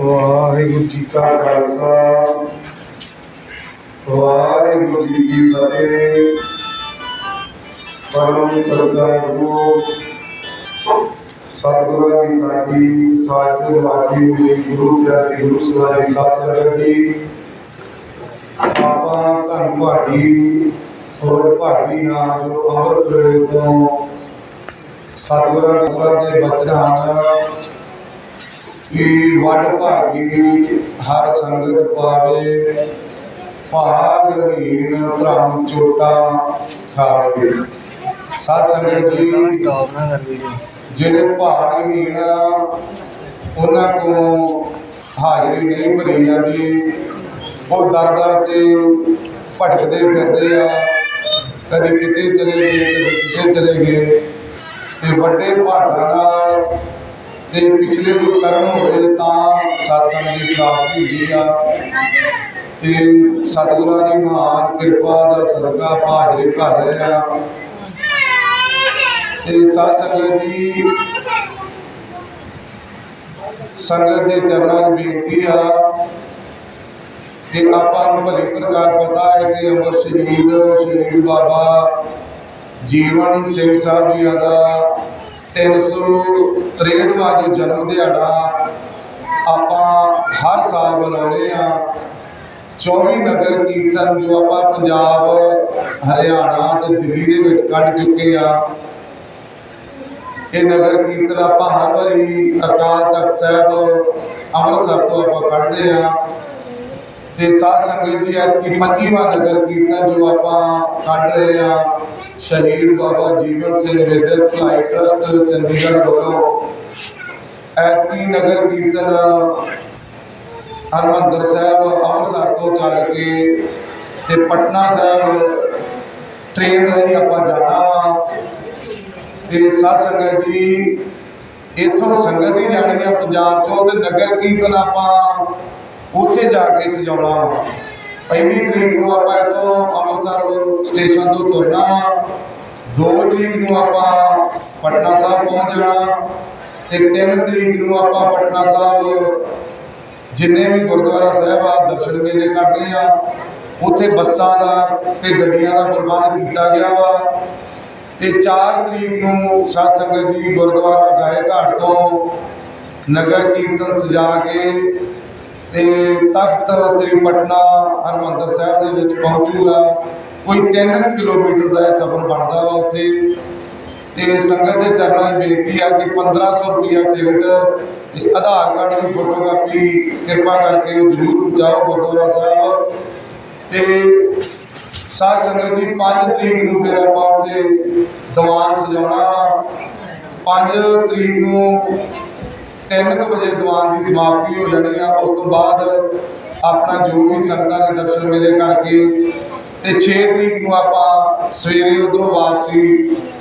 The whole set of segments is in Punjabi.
ਵਾਹਿਗੁਰੂ ਜੀ ਕਾ ਖਾਲਸਾ, ਵਾਹਿਗੁਰੂ ਜੀ ਕੀ ਫਤਿਹ। ਪਰਮ ਸਰਦਾਰੂ ਸਤਿਗੁਰਾਂ ਦੀ ਸਾਡੀ ਸਾਚੀ ਵਾਜੀ ਹੋਈ, ਗੁਰੂ ਪਿਆਰੇ ਗੁਰੂ ਸਵਾਰੀ ਸਾਧ ਜੀ। ਆਪਾਂ ਧੰਨ ਭਾਗੀ ਹੋਰ ਭਾਗੀ ਨਾਲ ਜੋ ਅੰਮ੍ਰਿਤ ਵੇਲੇ ਤੋਂ ਸਤਿਗੁਰਾਂ ਦੇ ਦੇ ਹਨ। ਕਿ ਵੱਡ ਭਾਗੀ ਹਰ ਸੰਗਤ ਪਾਵੇ ਭਾਗਹੀਣ ਧਰਮ ਚੋਟਾ ਖਾਵੇ। ਸਾਧ ਸੰਗਤ ਜੀ ਟੌਪ ਨਾ ਕਰ ਉਹਨਾਂ ਕੋਲੋਂ ਹਾਜ਼ਰੀ ਨਹੀਂ ਭਰੀ ਜਾਂਦੀ। ਉਹ ਦਰ ਦਰ ਤੇ ਭਟਕਦੇ ਫਿਰਦੇ ਆ। ਕਦੇ ਕਿਤੇ ਚਲੇ ਗਏ, ਕਦੇ ਕਿਤੇ ਚਲੇ ਗਏ। ਤੇ ਵੱਡੇ ਭਾਗਾਂ ਨਾਲ ਤੇ ਪਿਛਲੇ ਕੋਈ ਕਰਮ ਹੋਵੇ ਤਾਂ ਸਾਸੰਗ ਦੀ ਪ੍ਰਾਪਤੀ ਹੁੰਦੀ ਆ। ਤੇ ਸਤਿਗੁਰਾਂ ਦੀ ਮਹਾਨ ਕਿਰਪਾ ਦਾ ਸਦਕਾ ਭਾਜਰੇ ਕਰ ਰਹੇ ਤੇ ਸਾਧ ਦੀ ਸੰਗਤ ਦੇ ਚਰਨਾਂ 'ਚ ਬੇਨਤੀ ਆ ਕਿ ਆਪਾਂ ਨੂੰ ਭਲੀ ਪ੍ਰਕਾਰ ਪਤਾ ਹੈ ਕਿ ਅਮਰ ਸ਼ਹੀਦ ਸ਼ਹੀਦ ਬਾਬਾ ਜੀਵਨ ਸਿੰਘ ਸਾਹਿਬ ਜੀ ਦਾ 363ਵਾਂ ਜੋ ਜਨਮ ਦਿਹਾੜਾ ਆਪਾਂ ਹਰ ਸਾਲ ਮਨਾਉਂਦੇ ਆ 24 ਨਗਰ ਕੀਰਤਨ ਜੋ ਆਪਾਂ ਪੰਜਾਬ, ਹਰਿਆਣਾ ਤੇ ਦਿੱਲੀ ਦੇ ਵਿੱਚ ਕੱਢ ਚੁੱਕੇ ਆ ਇਹ ਨਗਰ ਕੀਰਤਨ ਆਪਾਂ ਹਰ ਵਾਰੀ ਅਕਾਲ ਤਖਤ ਸਾਹਿਬ, ਅੰਮ੍ਰਿਤਸਰ ਤੋਂ ਆਪਾਂ ਕੱਢਦੇ ਆ ਤੇ ਸਾਧ ਸੰਗਤ ਜੀ ਅੱਜ ਕੀ 25ਵਾਂ ਨਗਰ ਕੀਰਤਨ ਜੋ ਆਪਾਂ ਕੱਢ ਰਹੇ ਆ ਸ਼ਹੀਦ ਬਾਬਾ ਜੀਵਨ ਸਿੰਘ ਵਿਦਿਅਕ ਭਲਾਈ ਟਰਸਟ ਚੰਡੀਗੜ੍ਹ ਵੱਲੋਂ ਐਤਕੀ ਨਗਰ ਕੀਰਤਨ ਹਰਮੰਦਰ ਸਾਹਿਬ, ਅੰਮ੍ਰਿਤਸਰ ਤੋਂ ਚੱਲ ਕੇ ਤੇ ਪਟਨਾ ਸਾਹਿਬ ਟ੍ਰੇਨ ਰਾਹੀਂ ਆਪਾਂ ਜਾਣਾ ਵਾ। ਤੇ ਸਾਧ ਸੰਗਤ ਜੀ, ਇੱਥੋਂ ਸੰਗਤ ਹੀ ਜਾਣੀ ਆ ਪੰਜਾਬ ਚੋਂ ਤੇ ਨਗਰ ਕੀਰਤਨ ਆਪਾਂ ਉੱਥੇ ਜਾ ਕੇ ਸਜਾਉਣਾ ਵਾ। ਪਹਿਲੀ ਤਰੀਕ ਨੂੰ ਆਪਾਂ ਇੱਥੋਂ ਅੰਮ੍ਰਿਤਸਰ ਸਟੇਸ਼ਨ ਤੋਂ ਤੁਰਨਾ ਵਾ। ਦੋ ਤਰੀਕ ਨੂੰ ਆਪਾਂ ਪਟਨਾ ਸਾਹਿਬ ਪਹੁੰਚ ਜਾਣਾ। ਤੇ ਤਿੰਨ ਤਰੀਕ ਨੂੰ ਆਪਾਂ ਪਟਨਾ ਸਾਹਿਬ ਜਿੰਨੇ ਵੀ ਗੁਰਦੁਆਰਾ ਸਾਹਿਬ ਆ, ਦਰਸ਼ਨ ਮੇਲੇ ਕਰਦੇ ਆ, ਉੱਥੇ ਬੱਸਾਂ ਦਾ ਤੇ ਗੱਡੀਆਂ ਦਾ ਪ੍ਰਬੰਧ ਕੀਤਾ ਗਿਆ ਵਾ। ਤੇ 4 ਤਰੀਕ ਨੂੰ ਸਾਧ ਸੰਗਤ ਜੀ ਗੁਰਦੁਆਰਾ ਗਾਏ ਘਾਟ ਤੋਂ ਨਗਰ ਕੀਰਤਨ ਸਜਾ ਕੇ ਤੇ ਤਖਤ ਸ੍ਰੀ ਪਟਨਾ ਹਰਮੰਦਰ ਸਾਹਿਬ ਦੇ ਵਿੱਚ ਪਹੁੰਚੂਗਾ। ਕੋਈ 3 ਕਿਲੋਮੀਟਰ ਦਾ ਇਹ ਸਫ਼ਰ ਬਣਦਾ ਵਾ ਉੱਥੇ। ਤੇ ਸੰਗਤ ਦੇ ਚਰਨਾਂ 'ਚ ਬੇਨਤੀ ਆ ਕਿ 1500 ਰੁਪਿਆ ਟਿਕਟ ਤੇ ਆਧਾਰ ਕਾਰਡ ਦੀ ਫੋਟੋਕਾਪੀ ਕਿਰਪਾ ਕਰਕੇ ਜ਼ਰੂਰ ਪਹੁੰਚਾਓ ਗੁਰਦੁਆਰਾ ਸਾਹਿਬ। ਤੇ ਸਾਧ ਸੰਗਤ ਜੀ 5 ਤਰੀਕ ਨੂੰ ਫਿਰ ਆਪਾਂ ਉੱਥੇ ਦੀਵਾਨ ਸਜਾਉਣਾ 5 ਤਰੀਕ ਨੂੰ 3 ਵਜੇ ਦੀਵਾਨ ਦੀ ਸਮਾਪਤੀ ਹੋ ਜਾਣੀ ਆ। ਉਸ ਤੋਂ ਬਾਅਦ ਆਪਣਾ ਜੋ ਵੀ ਸੰਗਤਾਂ ਦੇ ਦਰਸ਼ਨ ਮੇਲੇ ਕਰਕੇ ਤੇ 6 ਤਰੀਕ ਨੂੰ ਆਪਾਂ ਸਵੇਰੇ ਉਧਰੋਂ ਵਾਪਸੀ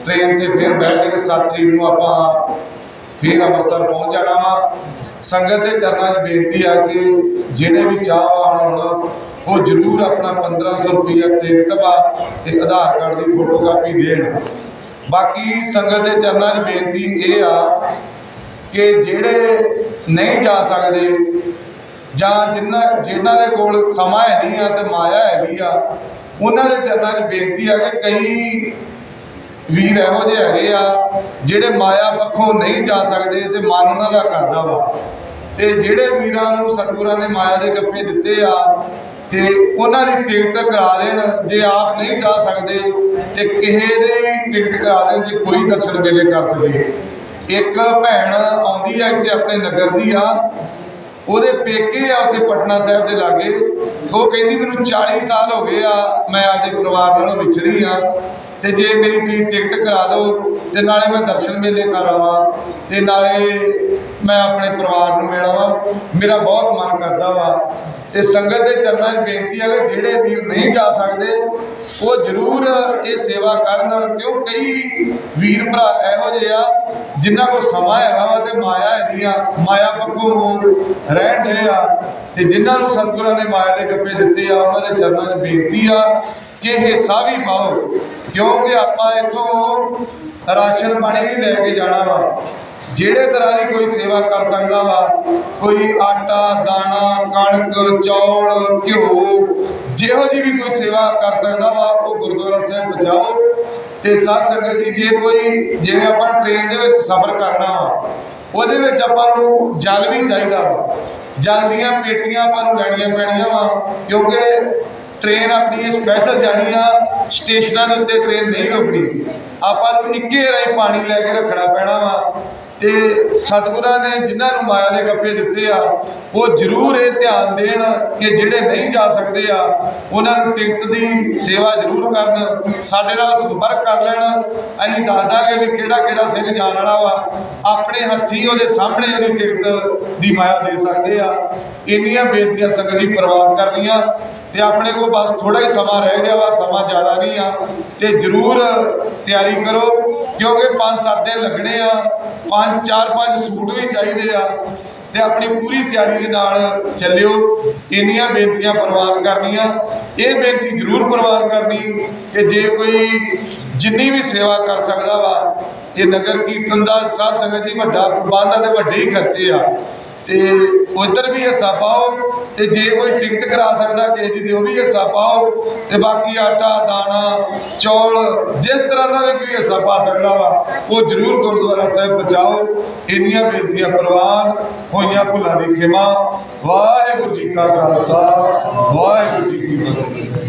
ਟ੍ਰੇਨ ਤੇ ਫਿਰ ਬੈਠ ਕੇ 7 ਤਰੀਕ ਨੂੰ ਆਪਾਂ ਫਿਰ ਅੰਮ੍ਰਿਤਸਰ ਪਹੁੰਚ ਜਾਣਾ ਵਾ। ਸੰਗਤ ਦੇ ਚਰਨਾਂ 'ਚ ਬੇਨਤੀ ਆ ਕਿ ਜਿਹੜੇ ਵੀ ਚਾਹਵਾਨ ਹੋਣ, ਉਹ ਜ਼ਰੂਰ ਆਪਣਾ 1500 ਰੁਪਈਆ ਟਿਕਟ ਵਾ ਤੇ ਆਧਾਰ ਕਾਰਡ ਦੀ ਫੋਟੋਕਾਪੀ ਦੇਣ। ਬਾਕੀ ਸੰਗਤ ਦੇ ਚਰਨਾਂ 'ਚ ਬੇਨਤੀ ਇਹ ਆ ਕਿ ਜਿਹੜੇ ਨਹੀਂ ਜਾ ਸਕਦੇ ਜਾਂ ਜਿਨ੍ਹਾਂ ਜਿਨ੍ਹਾਂ ਦੇ ਕੋਲ ਸਮਾਂ ਹੈ ਨਹੀਂ ਆ ਤੇ ਮਾਇਆ ਹੈਗੀ ਆ, ਉਹਨਾਂ ਦੇ ਚਰਨਾਂ 'ਚ ਬੇਨਤੀ ਆ ਕਿ ਕਈ ਵੀਰ ਇਹੋ ਜਿਹੇ ਹੈਗੇ ਆ ਜਿਹੜੇ ਮਾਇਆ ਪੱਖੋਂ ਨਹੀਂ ਜਾ ਸਕਦੇ ਤੇ ਮਨ ਉਹਨਾਂ ਦਾ ਕਰਦਾ ਵਾ। ਤੇ ਜਿਹੜੇ ਵੀਰਾਂ ਨੂੰ ਸਤਿਗੁਰਾਂ ਨੇ ਮਾਇਆ ਦੇ ਗੱਫੇ ਦਿੱਤੇ ਆ ਤੇ ਉਹਨਾਂ ਦੀ ਟਿਕਟ ਕਰਾ ਦੇਣ ਜੇ ਆਪ ਨਹੀਂ ਜਾ ਸਕਦੇ ਤੇ ਕਿਸੇ ਦੇ ਟਿਕਟ ਕਰਾ ਦੇਣ ਜੇ ਕੋਈ ਦਰਸ਼ਨ ਮੇਲੇ ਕਰ ਸਕੇ। ਇੱਕ ਭੈਣ ਆਉਂਦੀ ਆ ਇੱਥੇ ਆਪਣੇ ਨਗਰ ਦੀ ਆ। ਉਹਦੇ ਪੇਕੇ ਆ ਉੱਥੇ ਪਟਨਾ ਸਾਹਿਬ ਦੇ ਲਾਗੇ। ਉਹ ਕਹਿੰਦੀ, ਮੈਨੂੰ 40 ਸਾਲ ਹੋ ਗਏ ਆ, ਮੈਂ ਆਪਦੇ ਪਰਿਵਾਰ ਨਾਲੋਂ ਵਿਛੜੀ ਆ। ਤੇ ਜੇ ਮੇਰੀ ਤੁਸੀਂ ਟਿਕਟ ਕਰਾ ਦਿਓ, ਤੇ ਨਾਲੇ ਮੈਂ ਦਰਸ਼ਨ ਮੇਲੇ ਕਰ ਆਵਾਂ, ਤੇ ਨਾਲੇ ਮੈਂ ਆਪਣੇ ਪਰਿਵਾਰ ਨੂੰ ਮਿਲ ਆਵਾਂ ਮੇਰਾ ਬਹੁਤ ਮਨ ਕਰਦਾ ਵਾ। ਤੇ ਸੰਗਤ ਦੇ ਚਰਨਾਂ 'ਚ ਬੇਨਤੀ ਹੈ ਕਿ ਜਿਹੜੇ ਵੀਰ ਨਹੀਂ ਜਾ ਸਕਦੇ, ਉਹ ਜ਼ਰੂਰ ਇਹ ਸੇਵਾ ਕਰਨ, ਕਿਉਂ ਕਈ ਵੀਰ ਭਰਾ ਇਹੋ ਜਿਹੇ ਆ, ਜਿਨ੍ਹਾਂ ਕੋਲ ਸਮਾਂ ਹੈਗਾ ਵਾ ਤੇ ਮਾਇਆ ਹੈਗੀ ਆ, ਮਾਇਆ ਪੱਖੋਂ ਉਹ ਰਹਿਣ ਡਏ ਆ। ਤੇ ਜਿਨ੍ਹਾਂ ਨੂੰ ਸਤਿਗੁਰਾਂ ਨੇ ਮਾਇਆ ਦੇ ਗੱਪੇ ਦਿੱਤੇ ਆ, ਉਹਨਾਂ ਦੇ ਚਰਨਾਂ 'ਚ ਬੇਨਤੀ ਆ ਕਿ ਹਿੱਸਾ ਵੀ ਪਾਓ। ਕਿਉਂਕਿ ਆਪਾਂ ਇੱਥੋਂ ਰਾਸ਼ਨ ਪਾਣੀ ਵੀ ਲੈ ਕੇ ਜਾਣਾ ਵਾ। ਜਿਹੜੇ ਤਰ੍ਹਾਂ ਦੀ ਕੋਈ ਸੇਵਾ ਕਰ ਸਕਦਾ ਵਾ, ਕੋਈ ਆਟਾ, ਦਾਣਾ, ਕਣਕ, ਚੌਲ, ਘਿਓ, ਜਿਹੋ ਜੀ ਵੀ ਕੋਈ ਸੇਵਾ ਕਰ ਸਕਦਾ ਵਾ, ਉਹ ਗੁਰਦੁਆਰਾ ਸਾਹਿਬ ਪਹੁੰਚਾਓ। ਤੇ ਸਾਧ ਸੰਗਤ ਜੀ, ਜੇ ਕੋਈ, ਜਿਵੇਂ ਆਪਾਂ ਟ੍ਰੇਨ ਦੇ ਵਿੱਚ ਸਫ਼ਰ ਕਰਨਾ ਵਾ, ਉਹਦੇ ਵਿੱਚ ਆਪਾਂ ਨੂੰ ਜਲ ਵੀ ਚਾਹੀਦਾ ਵਾ। ਜਲ ਦੀਆਂ ਪੇਟੀਆਂ ਆਪਾਂ ਨੂੰ ਲੈਣੀਆਂ ਪੈਣੀਆਂ ਵਾ, ਕਿਉਂਕਿ ਟ੍ਰੇਨ ਆਪਣੀ ਸਪੈਸ਼ਲ ਜਾਣੀ ਆ ਸਟੇਸ਼ਨਾਂ ਦੇ ਉੱਤੇ ਟ੍ਰੇਨ ਨਹੀਂ ਰੁਕਣੀ। ਆਪਾਂ ਨੂੰ ਇੱਕੇ ਰਾਹੀਂ ਪਾਣੀ ਲੈ ਕੇ ਰੱਖਣਾ ਪੈਣਾ ਵਾ। ਤੇ ਸਤਿਗੁਰਾਂ ਨੇ ਜਿਨ੍ਹਾਂ ਨੂੰ ਮਾਇਆ ਦੇ ਗੱਫੇ ਦਿੱਤੇ ਆ, ਉਹ ਜ਼ਰੂਰ ਇਹ ਧਿਆਨ ਦੇਣ ਕਿ ਜਿਹੜੇ ਨਹੀਂ ਜਾ ਸਕਦੇ ਆ, ਉਹਨਾਂ ਨੂੰ ਟਿਕਟ ਦੀ ਸੇਵਾ ਜ਼ਰੂਰ ਕਰਨ, ਸਾਡੇ ਨਾਲ ਸੰਪਰਕ ਕਰ ਲੈਣ। ਅਸੀਂ ਦੱਸ ਦਾਂਗੇ ਵੀ ਕਿਹੜਾ ਕਿਹੜਾ ਸਿੰਘ ਜਾਣ ਵਾਲਾ ਵਾ। ਆਪਣੇ ਹੱਥੀ ਉਹਦੇ ਸਾਹਮਣੇ ਉਹਦੀ ਟਿਕਟ ਦੀ ਮਾਇਆ ਦੇ ਸਕਦੇ ਆ। ਇੰਨੀਆਂ ਬੇਨਤੀਆਂ ਸੰਗਤ ਜੀ ਪ੍ਰਵਾਨ ਕਰਨੀਆਂ। ਤੇ ਆਪਣੇ ਕੋਲ ਬਸ ਥੋੜਾ ਹੀ ਸਮਾਂ ਰਹਿ ਗਿਆ ਵਾ, ਸਮਾਂ ਜ਼ਿਆਦਾ ਨਹੀਂ ਆ। ਤੇ ਜ਼ਰੂਰ ਤਿਆਰੀ ਕਰੋ, ਕਿਉਂਕਿ 5-7 ਦਿਨ ਲੱਗਣੇ ਆ। ਪੰਜ ਚਾਰ ਪੰਜ ਸੂਟ ਵੀ ਚਾਹੀਦੇ ਆ ਤੇ ਆਪਣੀ ਪੂਰੀ ਤਿਆਰੀ ਦੇ ਨਾਲ ਚੱਲਿਓ। ਇੰਨੀਆਂ ਬੇਨਤੀਆਂ ਪ੍ਰਵਾਨ ਕਰਨੀਆਂ। ਇਹ ਬੇਨਤੀ ਜ਼ਰੂਰ ਪ੍ਰਵਾਨ ਕਰਨੀ ਕਿ ਜੇ ਕੋਈ ਜਿੰਨੀ ਵੀ ਸੇਵਾ ਕਰ ਸਕਦਾ ਵਾ, ਇਹ ਨਗਰ ਕੀਰਤਨ ਦਾ ਸਾਧ ਸੰਗਤ ਜੀ ਵੱਡਾ ਪ੍ਰਬੰਧ ਆ ਤੇ ਵੱਡੇ ਹੀ ਖਰਚੇ ਆ। ਤੇ ਉਧਰ ਵੀ ਹਿੱਸਾ ਪਾਓ ਤੇ ਜੇ ਕੋਈ ਟਿਕਟ ਕਰਾ ਸਕਦਾ ਕਿਸੇ ਦੀ, ਤੇ ਉਹ ਵੀ ਹਿੱਸਾ ਪਾਓ ਤੇ ਬਾਕੀ ਆਟਾ, ਦਾਣਾ, ਚੌਲ, ਜਿਸ ਤਰ੍ਹਾਂ ਦਾ ਵੀ ਕੋਈ ਹਿੱਸਾ ਪਾ ਸਕਦਾ ਵਾ, ਉਹ ਜ਼ਰੂਰ ਗੁਰਦੁਆਰਾ ਸਾਹਿਬ ਪਹੁੰਚਾਓ। ਇੰਨੀਆਂ ਬੇਨਤੀਆਂ ਪ੍ਰਵਾਨ ਹੋਈਆਂ ਭੁੱਲਾਂ ਦੀ ਖਿਮਾ। ਵਾਹਿਗੁਰੂ ਜੀ ਕਾ ਖਾਲਸਾ, ਵਾਹਿਗੁਰੂ ਜੀ ਕੀ ਫਤਿਹ।